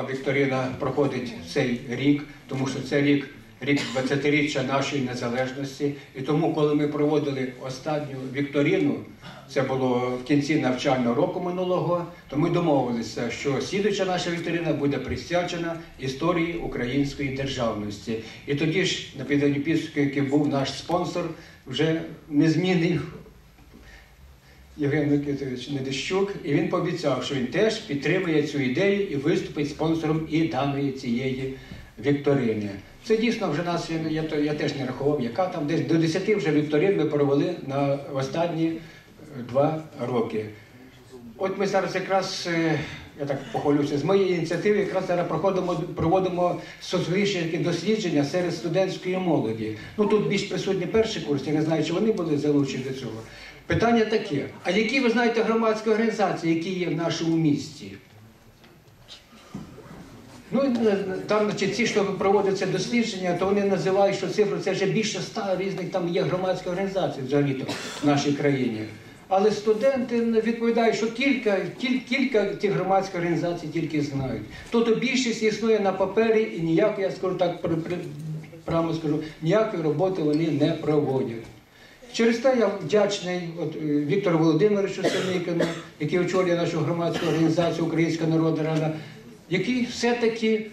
Вікторина проходить цей рік, тому що це рік, рік 20-річчя нашої незалежності. І тому, коли ми проводили останню вікторину, це було в кінці навчального року минулого, то ми домовилися, що слідуюча наша вікторина буде присвячена історії української державності. І тоді ж на підданні підсумки був наш спонсор, вже незмінний Євген Микитович Недищук, і він пообіцяв, що він теж підтримує цю ідею і виступить спонсором і даної цієї вікторини. Це дійсно вже нас, я, я, то- я теж не рахував, яка там десь до 10 вже вікторин ми провели на останні е, два роки. От ми зараз якраз, е, я так похвалюся, з моєї ініціативи якраз зараз проходимо, проводимо такі дослідження серед студентської молоді. Ну тут більш присутні перші курси, я не знаю, чи вони були залучені до цього. Питання таке: а які ви знаєте громадські організації, які є в нашому місті? Ну, е, там, значить, ці, що проводяться дослідження, то вони називають, що цифру це вже більше ста різних там є громадських організацій взагалі-то в нашій країні. Але студенти відповідають, що кілька, кіль, кілька тих громадських організацій тільки знають. Тобто більшість існує на папері і ніякої, я скажу так, прямо скажу, ніякої роботи вони не проводять. Через те я вдячний от, е, Віктору Володимировичу Синикину, який очолює нашу громадську організацію Українська Народна Рада, який все-таки,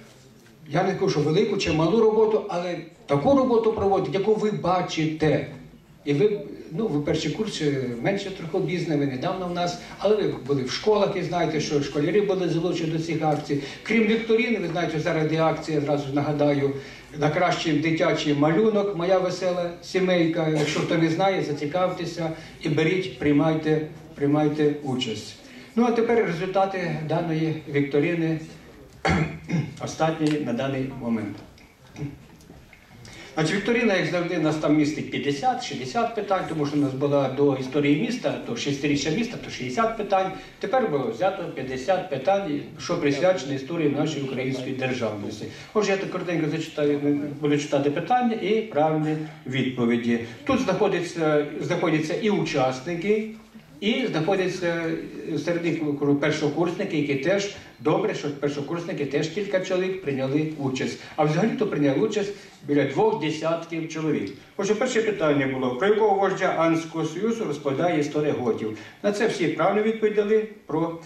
я не кажу, що велику чи малу роботу, але таку роботу проводить, яку ви бачите. Ви, ну, ви перші курси менше трохи обізнані, ви недавно в нас, але ви були в школах і знаєте, що школярі були залучені до цих акцій. Крім вікторини, ви знаєте, зараз є акція, зразу нагадаю, на кращий дитячий малюнок, моя весела сімейка. Якщо хто не знає, зацікавтеся і беріть, приймайте, приймайте участь. Ну а тепер результати даної вікторини, останньої на даний момент. Значить, Вікторина, як завжди, нас там містить 50-60 питань, тому що у нас була до історії міста, то 6-річчя міста, то 60 питань. Тепер було взято 50 питань, що присвячено історії нашої української державності. Отже, я так коротенько зачитаю, буду читати питання і правильні відповіді. Тут знаходяться, знаходяться і учасники, і знаходяться серед них першокурсники, які теж добре, що першокурсники теж кілька чоловік прийняли участь. А взагалі то прийняли участь біля двох десятків чоловік. Отже, перше питання було: про якого вождя Анського Союзу розповідає історія готів. На це всі правильно відповідали про